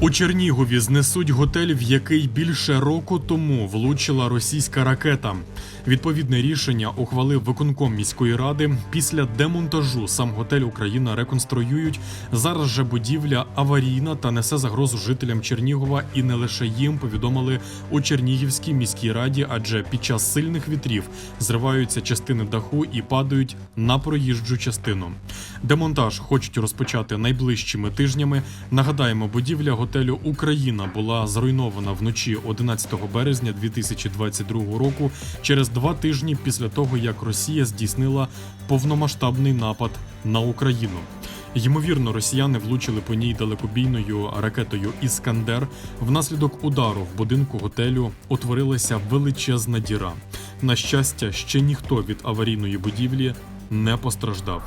У Чернігові знесуть готель, в який більше року тому влучила російська ракета. Відповідне рішення ухвалив виконком міської ради. Після демонтажу сам готель Україна реконструюють. Зараз же будівля аварійна та несе загрозу жителям Чернігова, і не лише їм повідомили у Чернігівській міській раді, адже під час сильних вітрів зриваються частини даху і падають на проїжджу частину. Демонтаж хочуть розпочати найближчими тижнями. Нагадаємо, будівля готелю Україна була зруйнована вночі 11 березня 2022 року через два тижні після того, як Росія здійснила повномасштабний напад на Україну. Ймовірно, росіяни влучили по ній далекобійною ракетою Іскандер. Внаслідок удару в будинку готелю утворилася величезна діра. На щастя, ще ніхто від аварійної будівлі не постраждав.